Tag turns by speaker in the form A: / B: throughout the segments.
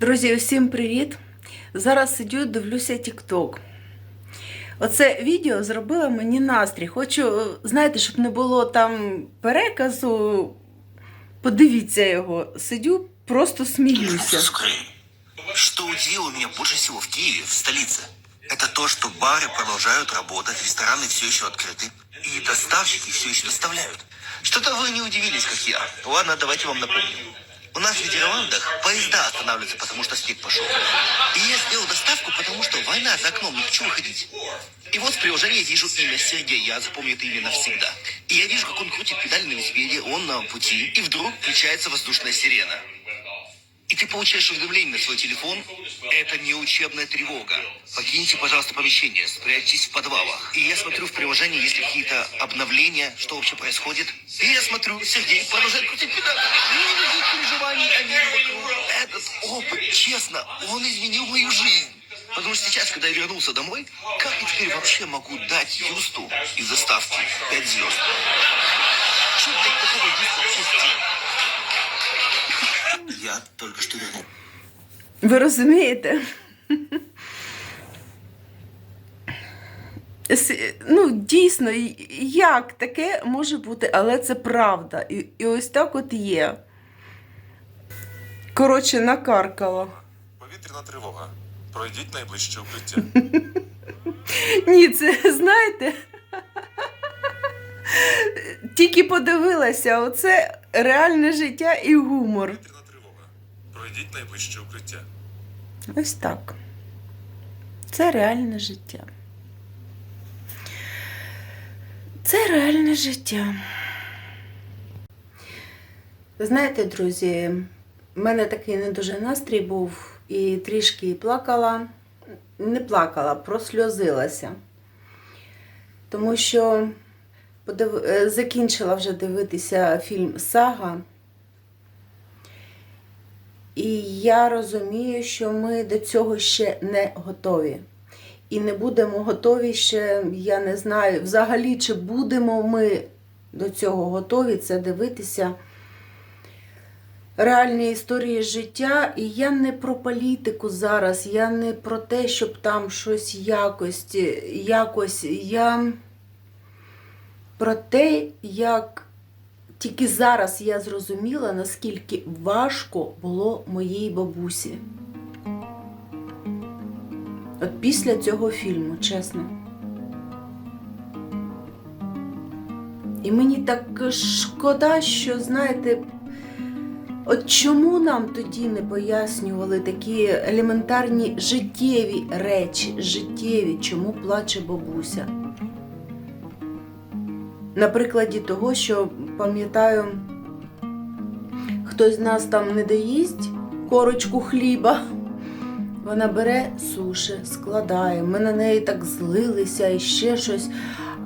A: Друзі, усім привіт! Зараз сидю, дивлюся TikTok. Оце відео зробило мені настрій. Хочу, знаєте, щоб не було там переказу. Подивіться його. Сидю, просто сміюся.
B: С Украины. Что удивило меня больше всего в Киеве, в столице, это то, что бары продолжают работать, рестораны все еще открыты, и доставщики все еще доставляют. Что-то вы не удивились, как я. Ладно, давайте вам напомню. У нас в Нидерландах поезда останавливаются, потому что снег пошел. И я сделал доставку, потому что война за окном, не хочу выходить. И вот в приложении вижу имя Сергей, я запомню это имя навсегда. И я вижу, как он крутит педаль на велосипеде, он на пути, и вдруг включается воздушная сирена. И ты получаешь уведомление на свой телефон. Это не учебная тревога. Покиньте, пожалуйста, помещение, спрячьтесь в подвалах. И я смотрю в приложении, есть какие-то обновления, что вообще происходит. И я смотрю, Сергей продолжает крутить педаль. Никаких переживаний о мире вокруг. Этот опыт, честно, он изменил мою жизнь. Потому что сейчас, когда я вернулся домой, как я теперь вообще могу дать Юсту из доставки 5 звезд? Что для такого Юста вообще сделал? Я только что вернулся.
A: Ви розумієте? Ну, дійсно, як таке може бути, але це правда. І, і ось так от є. Коротше, накаркала.
C: Повітряна тривога. Пройдіть найближче укриття.
A: Ні, це знаєте. Тільки подивилася, оце реальне життя і гумор.
C: Тривога. Найближче укриття.
A: Ось так. Це реальне життя. Це реальне життя. Знаєте, друзі, в мене такий не дуже настрій був і трішки плакала. Не плакала, просльозилася. Тому що е, закінчила вже дивитися фільм Сага. І я розумію, що ми до цього ще не готові. І не будемо готові ще, я не знаю, взагалі, чи будемо ми до цього готові це дивитися. Реальні історії життя. І я не про політику зараз, я не про те, щоб там щось якось, якось. Я про те, як тільки зараз я зрозуміла, наскільки важко було моїй бабусі. От після цього фільму, чесно. І мені так шкода, що, знаєте, от чому нам тоді не пояснювали такі елементарні життєві речі, життєві, чому плаче бабуся? На прикладі того, що пам'ятаю, хтось з нас там не доїсть корочку хліба. Вона бере суші, складає. Ми на неї так злилися і ще щось.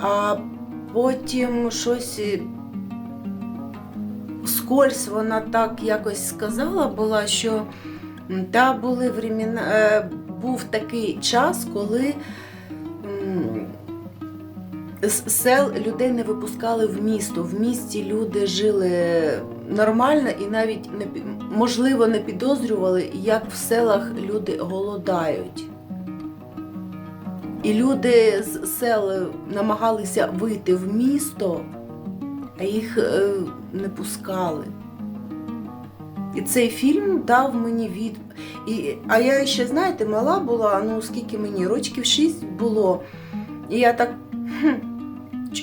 A: А потім щось скользь вона так якось сказала була, що та були времена, е, був такий час, коли з сел людей не випускали в місто. В місті люди жили нормально і навіть не можливо не підозрювали, як в селах люди голодають. І люди з сел намагалися вийти в місто, а їх е, не пускали. І цей фільм дав мені від. І, а я ще, знаєте, мала була, ну скільки мені, рочків 6 було. І я так.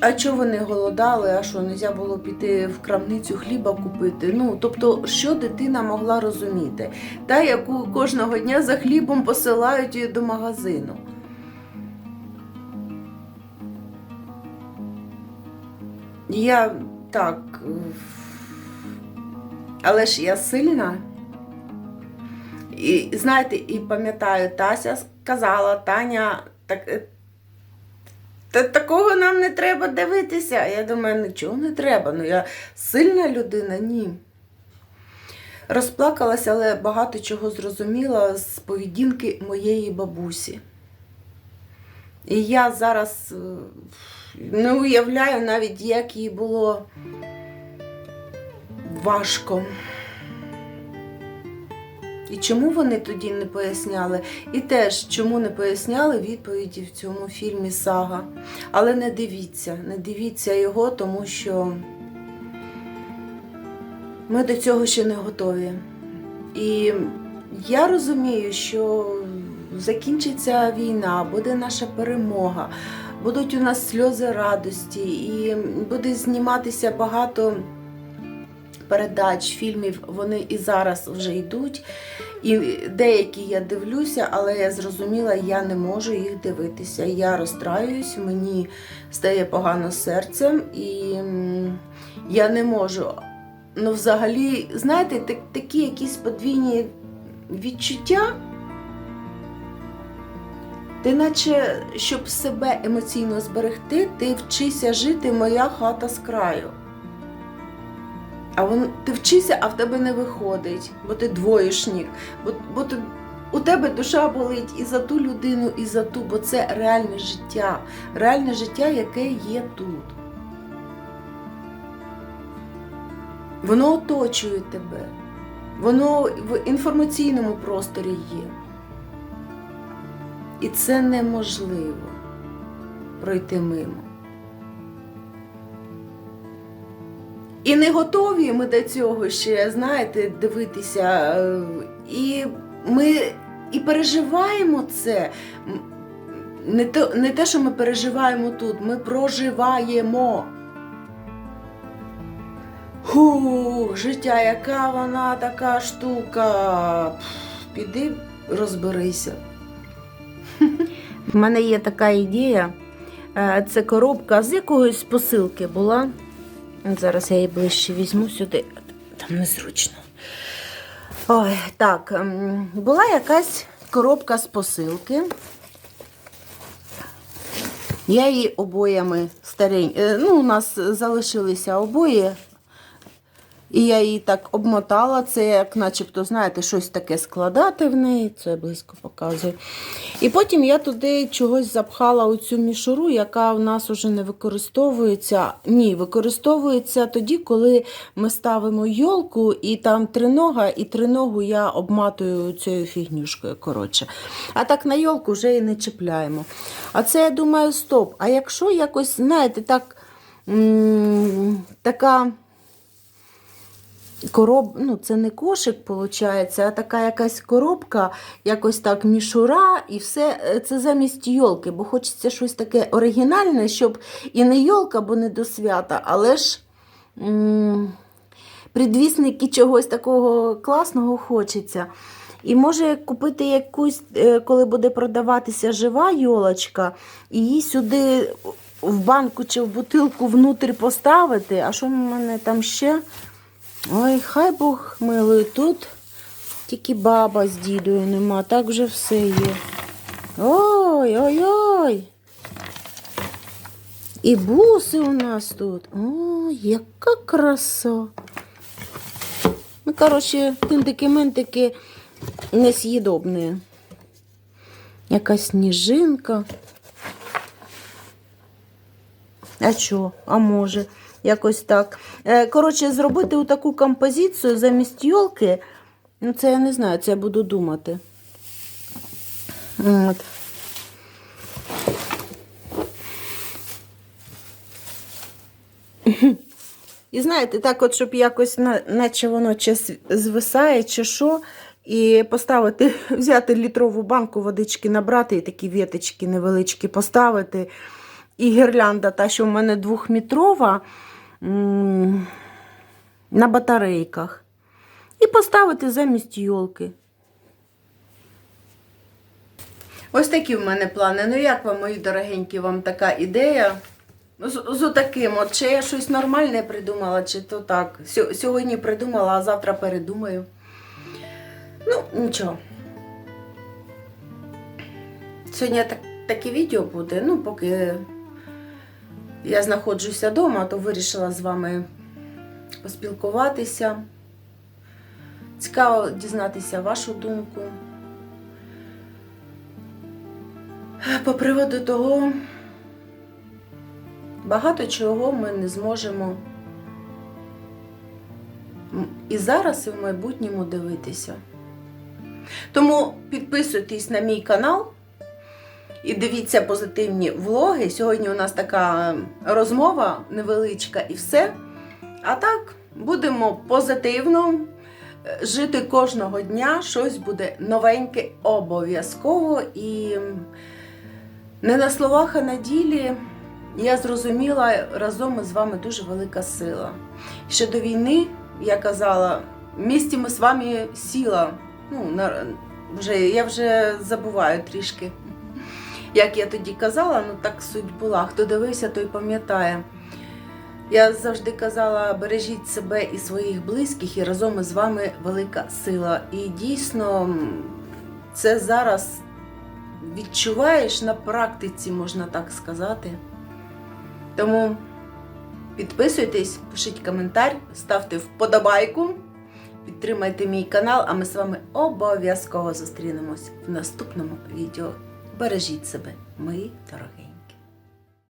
A: А чого вони голодали? А що, не можна було піти в крамницю хліба купити? Ну, тобто, що дитина могла розуміти? Та, яку кожного дня за хлібом посилають її до магазину. Я так. Але ж я сильна. І знаєте, і пам'ятаю, Тася сказала, Таня, так, та такого нам не треба дивитися. Я думаю, нічого не треба. Ну я сильна людина, ні. Розплакалася, але багато чого зрозуміла з поведінки моєї бабусі. І я зараз е, не уявляю навіть, як їй було важко. І чому вони тоді не поясняли? І теж чому не поясняли відповіді в цьому фільмі Сага. Але не дивіться, не дивіться його, тому що ми до цього ще не готові. І я розумію, що закінчиться війна, буде наша перемога, будуть у нас сльози радості, і буде зніматися багато передач, фільмів. Вони і зараз вже йдуть. І деякі я дивлюся, але я зрозуміла, я не можу їх дивитися. Я розстраююсь, мені стає погано серцем, і я не можу. Ну, взагалі, знаєте, так, такі якісь подвійні відчуття. Ти наче, щоб себе емоційно зберегти, ти вчися жити моя хата з краю. А вон, ти вчися, а в тебе не виходить, бо ти двоєшнік, бо, бо ти, у тебе душа болить і за ту людину, і за ту, бо це реальне життя, реальне життя, яке є тут. Воно оточує тебе, воно в інформаційному просторі є. І це неможливо пройти мимо. І не готові ми до цього ще, знаєте, дивитися. е, І ми і переживаємо це. Не те, не те, що ми переживаємо тут, ми проживаємо. Хух, життя, яка вона така штука. Піди розберися. В мене є така ідея. Е, Це коробка з якоїсь посилки була. Зараз я її ближче візьму сюди. Там незручно. Ой, так, ем, була якась коробка з посилки. Я її обоями старень. е, Ну, у нас залишилися обої. І я її так обмотала, це як начебто, знаєте, щось таке складати в неї, це я близько показую. І потім я туди чогось запхала оцю мішуру, яка в нас уже не використовується. Ні, використовується тоді, коли ми ставимо йолку, і там тринога, і триногу я обматую цією фігнюшкою. коротше. А так на йолку вже і не чіпляємо. А це я думаю, стоп. А якщо якось, знаєте, так, така короб, ну це не кошик, виходить, а така якась коробка, якось так мішура, і все е, це замість йолки, бо хочеться щось таке оригінальне, щоб і не йолка, бо не до свята, але ж предвісники чогось такого класного хочеться. І може купити якусь, е, коли буде продаватися жива йолочка, і її сюди в банку чи в бутилку внутрі поставити. А що в мене там ще? Ой, хай Бог милує тут. Тільки баба з дідою нема, так вже все є. Ой, ой, ой. І буси у нас тут. Ой, яка краса. Ну, коротше, тинтики-ментики несъїдобні. Якась сніжинка. А що? А може, якось так. Е, Коротше, зробити таку композицію замість йолки, ну це я не знаю, це я буду думати. От. І знаєте, так от, щоб якось, наче воно чи звисає, чи що, і поставити, взяти літрову банку водички, набрати і такі віточки невеличкі поставити. І гірлянда, та, що в мене двохметрова, м, на батарейках. І поставити замість йолки. Ось такі в мене плани. Ну, як вам, мої дорогенькі, вам така ідея? З, з отаким, от чи я щось нормальне придумала, чи то так. Сьо- Сьогодні придумала, а завтра передумаю. Ну, нічого. Сьогодні так, таке відео буде, ну, поки я знаходжуся вдома, то вирішила з вами поспілкуватися. Цікаво дізнатися вашу думку. По приводу того, багато чого ми не зможемо і зараз, і в майбутньому дивитися. Тому підписуйтесь на мій канал і дивіться позитивні влоги. Сьогодні у нас така розмова невеличка і все. А так, будемо позитивно е, жити кожного дня. Щось буде новеньке обов'язково. І не на словах, а на ділі я зрозуміла разом із вами дуже велика сила. Ще до війни я казала, місті ми з вами сіла. Ну, вже, я вже забуваю трішки. Як я тоді казала, ну так суть була. Хто дивився, той пам'ятає. Я завжди казала, бережіть себе і своїх близьких, і разом із вами велика сила. І дійсно це зараз відчуваєш на практиці, можна так сказати. Тому підписуйтесь, пишіть коментар, ставте вподобайку, підтримайте мій канал, а ми з вами обов'язково зустрінемось в наступному відео. Бережіть себе, мої дорогенькі.